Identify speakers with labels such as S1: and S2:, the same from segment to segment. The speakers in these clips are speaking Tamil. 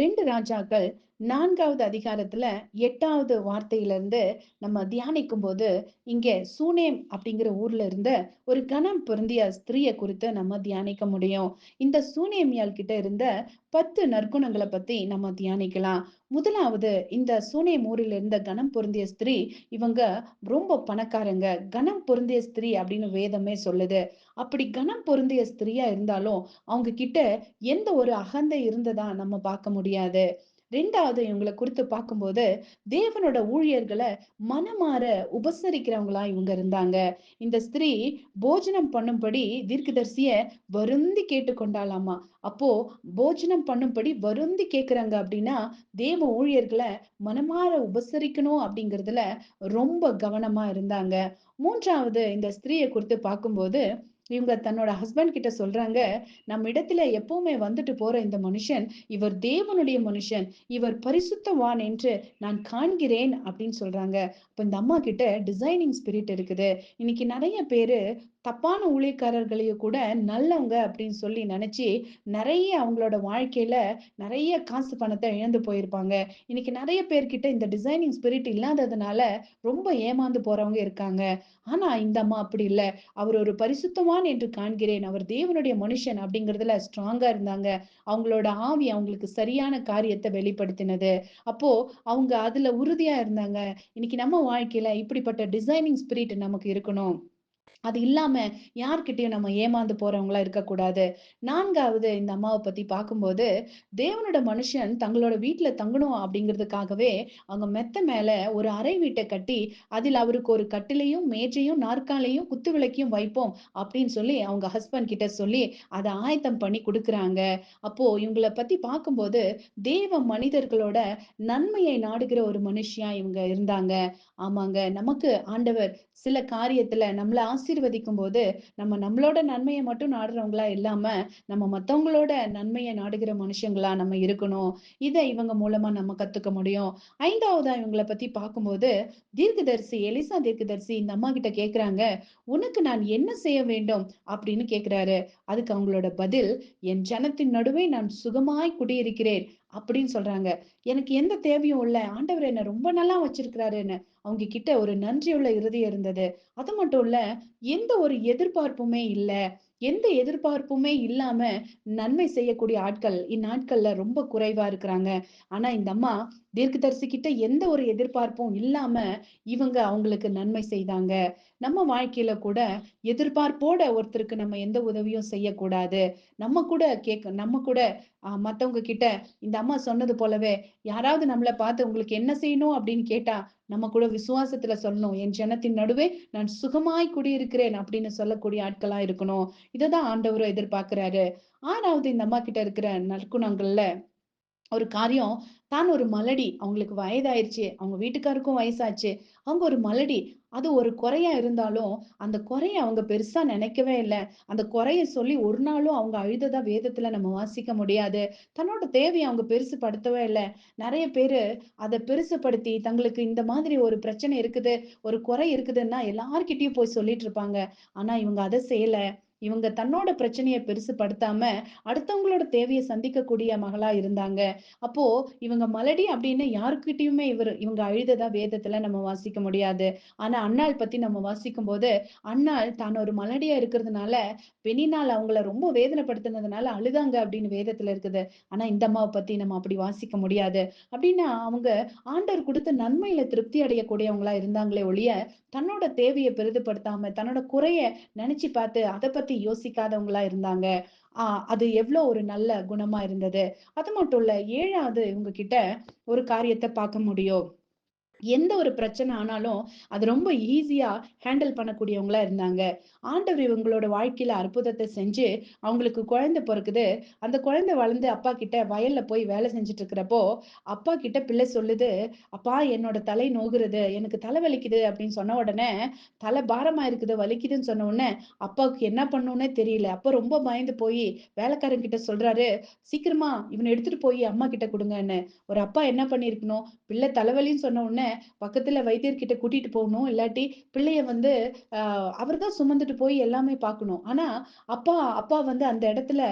S1: ரெண்டு ராஜாக்கள் நான்காவது அதிகாரத்துல எட்டாவது வார்த்தையிலிருந்து நம்ம தியானிக்கும் போது இங்கே சூனேம் அப்படிங்கிற ஊர்ல இருந்த ஒரு கணம் பொருந்திய ஸ்திரீயை குறித்து நம்ம தியானிக்க முடியும். இந்த சூனேமியால் கிட்ட இருந்த பத்து நற்குணங்களை பத்தி நம்ம தியானிக்கலாம். முதலாவது இந்த சூனேம் ஊரில் இருந்த கணம் பொருந்திய ஸ்திரீ இவங்க ரொம்ப பணக்காரங்க. கணம் பொருந்திய ஸ்திரீ அப்படின்னு வேதமே சொல்லுது. அப்படி கணம் பொருந்திய ஸ்திரீயா இருந்தாலும் அவங்க கிட்ட எந்த ஒரு அகந்தை இருந்ததா நம்ம பார்க்க முடியாது. ரெண்டாவது இவங்களை குறித்து பார்க்கும்போது தேவனோட ஊழியர்களை மனமாற உபசரிக்கிறவங்களா இவங்க இருந்தாங்க. இந்த ஸ்திரீ போஜனம் பண்ணும்படி தீர்க்கதரிசிய வருந்தி கேட்டுக்கொண்டாலாமா அப்போ போஜனம் பண்ணும்படி வருந்தி கேட்கிறாங்க அப்படின்னா தேவ ஊழியர்களை மனமாற உபசரிக்கணும் அப்படிங்கிறதுல ரொம்ப கவனமா இருந்தாங்க. மூன்றாவது இந்த ஸ்திரீயை குறித்து பார்க்கும்போது இவங்க தன்னோட ஹஸ்பண்ட் கிட்ட சொல்றாங்க நம்ம இடத்துல எப்பவுமே வந்துட்டு போற இந்த மனுஷன் இவர் தேவனுடைய மனுஷன் இவர் பரிசுத்தவான் என்று நான் காண்கிறேன் அப்படின்னு சொல்றாங்க. அப்ப இந்த அம்மா கிட்ட டிசைனிங் ஸ்பிரிட் இருக்குது. இன்னைக்கு நிறைய பேரு தப்பான ஊழியக்காரர்களையும் கூட நல்லவங்க அப்படின்னு சொல்லி நினைச்சு நிறைய அவங்களோட வாழ்க்கையில நிறைய காசு பணத்தை இழந்து போயிருப்பாங்க. இன்னைக்கு நிறைய பேர்கிட்ட இந்த டிசைனிங் ஸ்பிரிட் இல்லாததுனால ரொம்ப ஏமாந்து போறவங்க இருக்காங்க. ஆனா இந்த அம்மா அப்படி இல்லை. அவர் ஒரு நான் என்று காண்கிறேன். அவர் தேவனுடைய மனுஷன் அப்படிங்கிறதுல ஸ்ட்ராங்கா இருந்தாங்க. அவங்களோட ஆவி அவங்களுக்கு சரியான காரியத்தை வெளிப்படுத்தினது. அப்போ அவங்க அதுல உறுதியா இருந்தாங்க. இன்னைக்கு நம்ம வாழ்க்கையில இப்படிப்பட்ட டிசைனிங் ஸ்பிரிட் நமக்கு இருக்கணும். அது இல்லாம யார்கிட்டயும் நம்ம ஏமாந்து போறவங்களா இருக்கக்கூடாது. நான்காவது இந்த அம்மாவை பத்தி பார்க்கும்போது தேவனோட மனுஷன் தங்களோட வீட்டுல தங்கணும் அப்படிங்கிறதுக்காகவே அவங்க மெத்த மேல ஒரு அறை வீட்டை கட்டி அதில் அவருக்கு ஒரு கட்டிலையும் மேஜையும் நாற்காலையும் குத்து விளக்கையும் வைப்போம் அப்படின்னு சொல்லி அவங்க ஹஸ்பண்ட் கிட்ட சொல்லி அதை ஆயத்தம் பண்ணி கொடுக்குறாங்க. அப்போ இவங்களை பத்தி பார்க்கும்போது தேவ மனிதர்களோட நன்மையை நாடுகிற ஒரு மனுஷியா இவங்க இருந்தாங்க. ஆமாங்க நமக்கு ஆண்டவர் சில காரியத்துல நம்மளை ஆசீர்வதிக்கும் போது நம்ம நம்மளோட நன்மையை மட்டும் நாடுறவங்களா இல்லாம நம்ம மத்தவங்களோட நன்மையை நாடுகிற மனுஷங்களா நம்ம இருக்கணும். இதை இவங்க மூலமா நம்ம கத்துக்க முடியும். ஐந்தாவதா இவங்களை பத்தி பார்க்கும்போது தீர்க்கதரிசி எலிசா தீர்க்கதரிசி இந்த அம்மா கிட்ட கேக்குறாங்க உனக்கு நான் என்ன செய்ய வேண்டும்? அப்படின்னு கேக்குறாரு. அதுக்கு அவங்களோட பதில் என் ஜனத்தின் நடுவே நான் சுகமாய் குடியிருக்கிறேன். அப்படின்னு சொல்றாங்க. எனக்கு எந்த தேவையும் இல்லை. ஆண்டவர் என்ன ரொம்ப நல்லா வச்சிருக்கிறாருன்னு அவங்க கிட்ட ஒரு நன்றியுள்ள இறுதி இருந்தது. அது மட்டும் இல்ல எந்த ஒரு எதிர்பார்ப்புமே இல்லை. எந்த எதிர்பார்ப்புமே இல்லாம நன்மை செய்யக்கூடிய ஆட்கள் இந்நாட்கள்ல ரொம்ப குறைவா இருக்கிறாங்க. ஆனா இந்த அம்மா தீர்க்கதரிசி கிட்ட எந்த ஒரு எதிர்பார்ப்பும் இல்லாம இவங்க அவங்களுக்கு நன்மை செய்தாங்க. நம்ம வாழ்க்கையில கூட எதிர்பார்ப்போட ஒருத்தருக்கு நம்ம எந்த உதவியும் செய்யக்கூடாது. நம்ம கூட கேட்க நம்ம கூட ஆஹ் மத்தவங்க கிட்ட இந்த அம்மா சொன்னது போலவே யாராவது நம்மளை பார்த்து உங்களுக்கு என்ன செய்யணும் அப்படின்னு கேட்டா நம்ம கூட விசுவாசத்துல சொல்லணும் என் ஜனத்தின் நடுவே நான் சுகமாய் குடியிருக்கிறேன் அப்படின்னு சொல்லக்கூடிய ஆட்களா இருக்கணும். இததான் ஆண்டவரும் எதிர்பார்க்கிறாரு. ஆறாவது இந்த அம்மா கிட்ட இருக்கிற நற்குணங்கள்ல ஒரு காரியம் தான் ஒரு மலடி. அவங்களுக்கு வயதாயிருச்சு அவங்க வீட்டுக்காருக்கும் வயசாச்சு. அவங்க ஒரு மலடி. அது ஒரு குறையா இருந்தாலும் அந்த குறைய அவங்க பெருசா நினைக்கவே இல்லை. அந்த குறைய சொல்லி ஒரு நாளும் அவங்க அழுததா வேதத்துல நம்ம வாசிக்க முடியாது. தன்னோட தேவையை அவங்க பெருசு படுத்தவே இல்லை. நிறைய பேரு அதை பெருசுப்படுத்தி தங்களுக்கு இந்த மாதிரி ஒரு பிரச்சனை இருக்குது ஒரு குறை இருக்குதுன்னா எல்லார்கிட்டயும் போய் சொல்லிட்டு இருப்பாங்க. ஆனா இவங்க அதை செய்யல. இவங்க தன்னோட பிரச்சனையை பெருசுப்படுத்தாம அடுத்தவங்களோட தேவையை சந்திக்கக்கூடிய மகளா இருந்தாங்க. அப்போ இவங்க மலடி அப்படின்னு யாருக்கிட்டையுமே இவர் இவங்க அழுததா வேதத்துல நம்ம வாசிக்க முடியாது. ஆனா அண்ணாள் பத்தி நம்ம வாசிக்கும் போது அண்ணாள் தான் ஒரு மலடியா இருக்கிறதுனால பெண்ணினால் அவங்கள ரொம்ப வேதனைப்படுத்தினதுனால அழுதாங்க அப்படின்னு வேதத்துல இருக்குது. ஆனா இந்த அம்மாவை பத்தி நம்ம அப்படி வாசிக்க முடியாது. அப்படின்னா அவங்க ஆண்டவர் கொடுத்த நன்மையில திருப்தி அடையக்கூடியவங்களா இருந்தாங்களே ஒழிய தன்னோட தேவையை பெரிதுபடுத்தாம தன்னோட குறைய நினைச்சு பார்த்து அதை பத்தி யோசிக்காதவங்களா இருந்தாங்க. ஆஹ் அது எவ்வளவு ஒரு நல்ல குணமா இருந்தது. அது மட்டும் இல்ல ஏழாவது இவங்க கிட்ட ஒரு காரியத்தை பார்க்க முடியும். எந்த ஒரு பிரச்சனை ஆனாலும் அது ரொம்ப ஈஸியா ஹேண்டில் பண்ணக்கூடியவங்களா இருந்தாங்க. ஆண்டவர் இவங்களோட வாழ்க்கையில அற்புதத்தை செஞ்சு அவங்களுக்கு குழந்தை பிறக்குது. அந்த குழந்தை வளர்ந்து அப்பா கிட்ட வயல்ல போய் வேலை செஞ்சுட்டு இருக்கிறப்போ அப்பா கிட்ட பிள்ளை சொல்லுது அப்பா என்னோட தலை நோகுறது எனக்கு தலை வலிக்குது அப்படின்னு சொன்ன உடனே தலை பாரமா இருக்குது வலிக்குதுன்னு சொன்ன உடனே அப்பாவுக்கு என்ன பண்ணுன்னே தெரியல. அப்ப ரொம்ப பயந்து போய் வேலைக்காரன் கிட்ட சொல்றாரு சீக்கிரமா இவனை எடுத்துட்டு போய் அம்மா கிட்ட கொடுங்கன்னு. ஒரு அப்பா என்ன பண்ணிருக்கணும் பிள்ளை தலைவலின்னு சொன்ன உடனே பக்கத்துல வைத்தியர்கிட்ட கூட்டிட்டு போகணும். இல்லாட்டி பிள்ளைய வந்து அவர் தான் சுமந்துட்டு போய் எல்லாமே பார்க்கணும். ஆனா, அப்பா அப்பா வந்து அந்த இடத்துல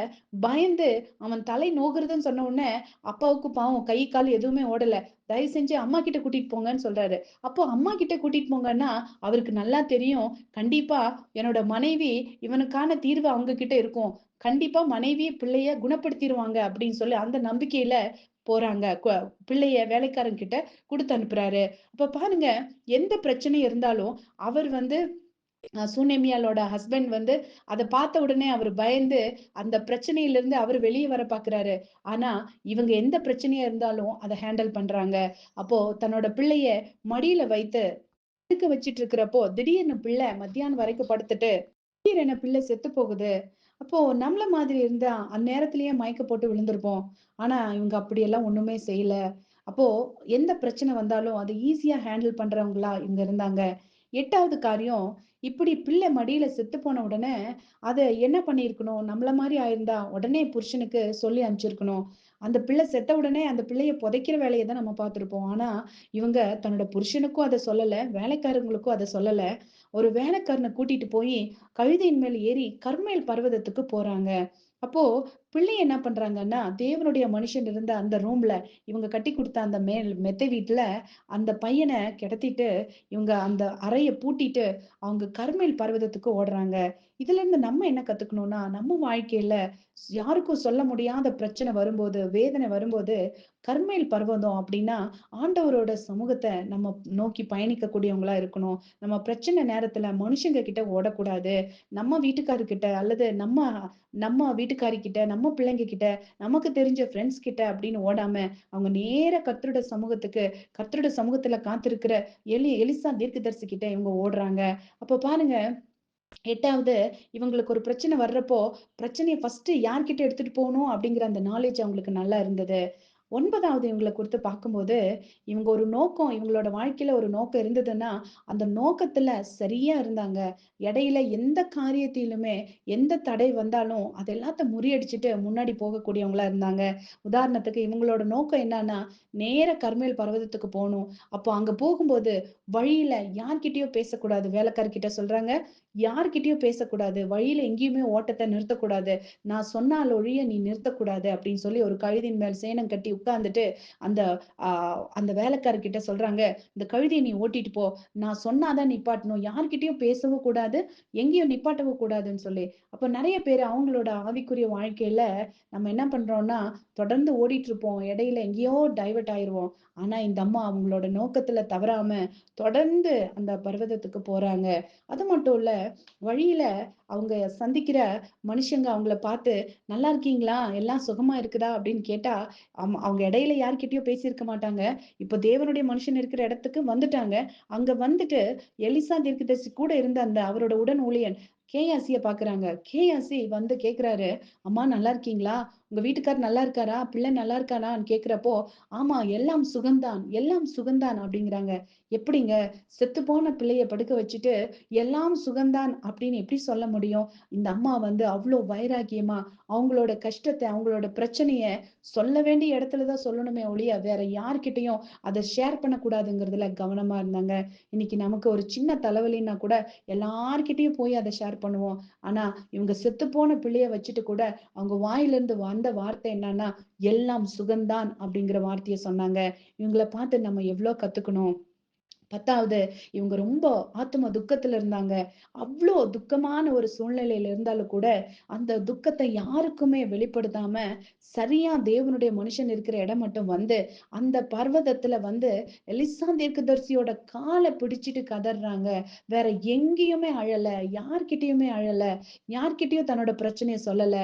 S1: பயந்து அவன் தலை நோகிறதுன்னு சொன்ன உடனே, அப்பாவுக்கு பாவம் கை, கால் எதுவுமே ஓடல. தயவு செஞ்சு அம்மா கிட்ட கூட்டிட்டு போங்கன்னு சொல்றாரு. அப்போ அம்மா கிட்ட கூட்டிட்டு போங்கன்னா, அவருக்கு நல்லா தெரியும். கண்டிப்பா என்னோட மனைவி இவனுக்கான தீர்வு அவங்க கிட்ட இருக்கும். கண்டிப்பா மனைவி பிள்ளைய குணப்படுத்திடுவாங்க அப்படின்னு சொல்லி அந்த நம்பிக்கையில போறாங்க. பிள்ளைய வேலைக்காரங்க கிட்ட கொடுத்து அனுப்புறாரு. அப்ப பாருங்க, எந்த பிரச்சனை இருந்தாலும் அவர் வந்து அ சூனேமியாளோட ஹஸ்பண்ட் வந்து அதை பார்த்த உடனே அவர் பயந்து, அந்த பிரச்சனையிலிருந்து அவர் வெளியே வர பார்க்குறாரு. ஆனா, இவங்க எந்த பிரச்சனையா இருந்தாலும் அதை ஹேண்டில் பண்றாங்க. அப்போ தன்னோட பிள்ளைய மடியில வைத்து படுக்க வச்சிட்டு இருக்கிறப்போ, திடீர்னு பிள்ளை மத்தியானம் வரைக்கும் படுத்துட்டு, திடீரென பிள்ளை செத்து போகுது. அப்போ நம்மள மாதிரி இருந்தா, அந்நேரத்திலேயே மயக்க போட்டு விழுந்திருப்போம். ஆனா, இவங்க அப்படியெல்லாம் ஒண்ணுமே செய்யல. அப்போ எந்த பிரச்சனை வந்தாலும், அதை ஈஸியா ஹேண்டில் பண்றவங்களா இவங்க இருந்தாங்க. எட்டாவது காரியம், இப்படி பிள்ளை மடியில செத்து போன உடனே, அதை என்ன பண்ணியிருக்கணும்? நம்மள மாதிரி ஆயிருந்தா, உடனே புருஷனுக்கு சொல்லி அனுப்பிச்சிருக்கணும். அந்த பிள்ளை செத்த உடனே அந்த பிள்ளைய புதைக்கிற வேலையை தான் நம்ம பார்த்திருப்போம். ஆனா, இவங்க தன்னோட புருஷனுக்கும் அத சொல்லல, வேலைக்காரங்களுக்கும் அத சொல்லல. ஒரு வேலைக்காரனை கூட்டிட்டு போயி, கழுதையின் மேல் ஏறி கர்மேல் பர்வதத்துக்கு போறாங்க. அப்போ பிள்ளைய என்ன பண்றாங்கன்னா, தேவனுடைய மனுஷன் இருந்த அந்த ரூம்ல, இவங்க கட்டி கொடுத்த அந்த மேல் மெத்தை வீட்டுல அந்த பையனை கிடத்திட்டு, இவங்க அந்த அறைய பூட்டிட்டு, அவங்க கர்மேல் பர்வதத்துக்கு ஓடுறாங்க. இதிலிருந்து நம்ம என்ன கத்துக்கணும்னா, நம்ம வாழ்க்கையில யாருக்கும் சொல்ல முடியாத பிரச்சனை வரும்போது, வேதனை வரும்போது, கர்மேல் பர்வதம் அப்படின்னா ஆண்டவரோட சமூகத்தை நம்ம நோக்கி பயணிக்கக்கூடியவங்களா இருக்கணும். நம்ம பிரச்சனை நேரத்துல மனுஷங்க கிட்ட ஓடக்கூடாது. நம்ம வீட்டுக்காரர்கிட்ட அல்லது நம்ம நம்ம வீட்டுக்காரி கிட்ட, நம்ம பிள்ளைங்க கிட்ட, நமக்கு தெரிஞ்ச ஃப்ரெண்ட்ஸ் கிட்ட அப்படின்னு ஓடாம, அவங்க நேர கர்த்தருடைய சமூகத்துக்கு, கர்த்தருடைய சமூகத்துல காத்திருக்கிற எலி எலிசா தீர்க்கதரிசி கிட்ட இவங்க ஓடுறாங்க. அப்ப பாருங்க எட்டாவது இவங்களுக்கு ஒரு பிரச்சனை வர்றப்போ, பிரச்சனையை ஃபர்ஸ்ட் யார்கிட்ட எடுத்துட்டு போகணும் அப்படிங்கிற அந்த நாலேஜ் அவங்களுக்கு நல்லா இருந்தது. ஒன்பதாவது இவங்களை குறித்து பார்க்கும்போது, இவங்க ஒரு நோக்கம் இவங்களோட வாழ்க்கையில ஒரு நோக்கம் இருந்ததுன்னா, அந்த நோக்கத்துல சரியா இருந்தாங்க. இடையில எந்த காரியத்திலுமே எந்த தடை வந்தாலும், அது எல்லாத்த முறியடிச்சுட்டு முன்னாடி போகக்கூடியவங்களா இருந்தாங்க. உதாரணத்துக்கு இவங்களோட நோக்கம் என்னன்னா, நேர கர்மேல் பர்வதத்துக்கு போகணும் அப்போ அங்க போகும்போது, வழியில யார்கிட்டயும் பேசக்கூடாது. வேலைக்காரர்கிட்ட சொல்றாங்க, யார்கிட்டயும் பேசக்கூடாது. வழியில எங்கேயுமே ஓட்டத்தை நிறுத்தக்கூடாது. நான் சொன்னால் ஒழிய நீ நிறுத்தக்கூடாது அப்படின்னு சொல்லி ஒரு கழுதின் மேல் சேனம் கட்டி உட்கார்ந்துட்டு, அந்த அந்த வேலைக்காரர்கிட்ட சொல்றாங்க, "இந்த கழுதியை நீ ஓட்டிட்டு போ. நான் சொன்னாதான் நிப்பாட்டணும். யார்கிட்டயும் பேசவும் கூடாது. எங்கேயும் நிப்பாட்டவும் கூடாதுன்னு" சொல்லி. அப்ப நிறைய பேர் அவங்களோட ஆவிக்குரிய வாழ்க்கையில நம்ம என்ன பண்றோம்னா, தொடர்ந்து ஓடிட்டு இருப்போம். இடையில எங்கேயோ டைவர்ட் ஆயிருவோம். ஆனா இந்த அம்மா அவங்களோட நோக்கத்துல தவறாம தொடர்ந்து அந்த பர்வதத்துக்கு போறாங்க. அது மட்டும் இல்ல, வழியில அவங்க சந்திக்கிற மனுஷங்க அவங்கள பார்த்து, "நல்லா இருக்கீங்களா? எல்லாம் சுகமா இருக்குதா?" அப்படின்னு கேட்டா, அவங்க இடையில யார்கிட்டயும் பேசியிருக்க மாட்டாங்க. இப்ப தேவனுடைய மனுஷன் இருக்கிற இடத்துக்கு வந்துட்டாங்க. அங்க வந்துட்டு எலிசா தீர்க்கதரிசி கூட இருந்த அந்த அவரோட உடன் ஊழியன் கேஆசிய பாக்குறாங்க கேஆசி வந்து கேக்குறாரு "அம்மா நல்லா இருக்கீங்களா? உங்க வீட்டுக்காரர் நல்லா இருக்காரா? பிள்ளை நல்லா இருக்கானான்னு?" கேக்குறப்போ "ஆமா எல்லாம் சுகந்தான், எல்லாம் சுகந்தான்" அப்படிங்கிறாங்க. எப்படிங்க? செத்துப்போன பிள்ளைய படுக்க வச்சுட்டு, "எல்லாம் சுகந்தான்" அப்படின்னு எப்படி சொல்ல முடியும்? இந்த அம்மா வந்து அவ்வளோ வைராக்கியமா, அவங்களோட கஷ்டத்தை அவங்களோட பிரச்சனைய சொல்ல வேண்டிய இடத்துல தான் சொல்லணுமே ஒழிய, வேற யார்கிட்டையும் அதை ஷேர் பண்ணக்கூடாதுங்கிறதுல கவனமா இருந்தாங்க. இன்னைக்கு நமக்கு ஒரு சின்ன தலைவலின்னா கூட எல்லார்கிட்டையும் போய் அதை ஷேர் பண்ணுவோம். ஆனா, இவங்க செத்துப்போன பிள்ளைய வச்சுட்டு கூட, அவங்க வாயிலிருந்து அந்த வார்த்தை என்னன்னா, "எல்லாம் சுகந்தான்" அப்படிங்கிற வார்த்தையை சொன்னாங்க. இவங்களை பார்த்து நம்ம எவ்வளோ கத்துக்கணும். 10வது இவங்க ரொம்ப ஆத்தும துக்கத்துல இருந்தாங்க. அவ்வளோ துக்கமான ஒரு சூழ்நிலையில இருந்தாலும் கூட, அந்த துக்கத்தை யாருக்குமே வெளிப்படுத்தாம, சரியா தேவனுடைய மனுஷன் இருக்கிற இடம் மட்டும் வந்து, அந்த பர்வதத்துல வந்து எலிசா தீர்க்கதரிசியோட காலை பிடிச்சிட்டு கதறாங்க வேற எங்கேயுமே அழல. யார்கிட்டயுமே அழல. யார்கிட்டயும் தன்னோட பிரச்சனையை சொல்லல.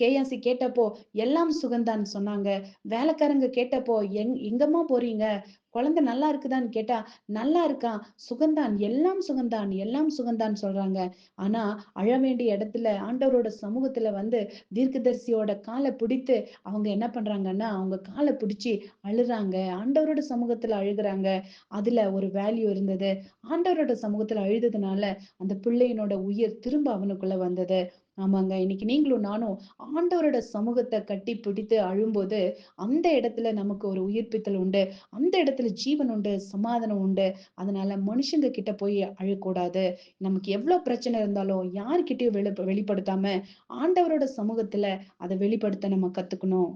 S1: கேயாசி கேட்டப்போ, "எல்லாம் சுகந்தான்" சொன்னாங்க. வேலைக்காரங்க கேட்டப்போ, "எங் எங்கம்மா போறீங்க? குழந்தை நல்லா இருக்குதான்னு?" கேட்டா, "நல்லா இருக்கான். சுகந்தான். எல்லாம் சுகந்தான். எல்லாம் சுகந்தான்" சொல்றாங்க. ஆனா, அழ வேண்டிய இடத்துல ஆண்டவரோட சமூகத்துல வந்து தீர்க்கதரிசியோட காலை பிடித்து அவங்க என்ன பண்றாங்கன்னா, அவங்க காலை பிடிச்சி அழுறாங்க. ஆண்டவரோட சமூகத்துல அழுகுறாங்க. அதுல ஒரு வேல்யூ இருந்தது. ஆண்டவரோட சமூகத்துல அழுததுனால, அந்த பிள்ளையினோட உயிர் திரும்ப அவனுக்குள்ள வந்தது. ஆமாங்க. இன்னைக்கு நீங்களும் நானும் ஆண்டவரோட சமூகத்தை கட்டி பிடித்து அழும்போது, அந்த இடத்துல நமக்கு ஒரு உயிர்ப்பித்தல் உண்டு. அந்த இடத்துல ஜீவன் உண்டு, சமாதானம் உண்டு. அதனால மனுஷங்க கிட்ட போய் அழக்கூடாது. நமக்கு எவ்வளவு பிரச்சனை இருந்தாலும் யார்கிட்டயும் வெளி வெளிப்படுத்தாம, ஆண்டவரோட சமூகத்துல அதை வெளிப்படுத்த நம்ம கத்துக்கணும்.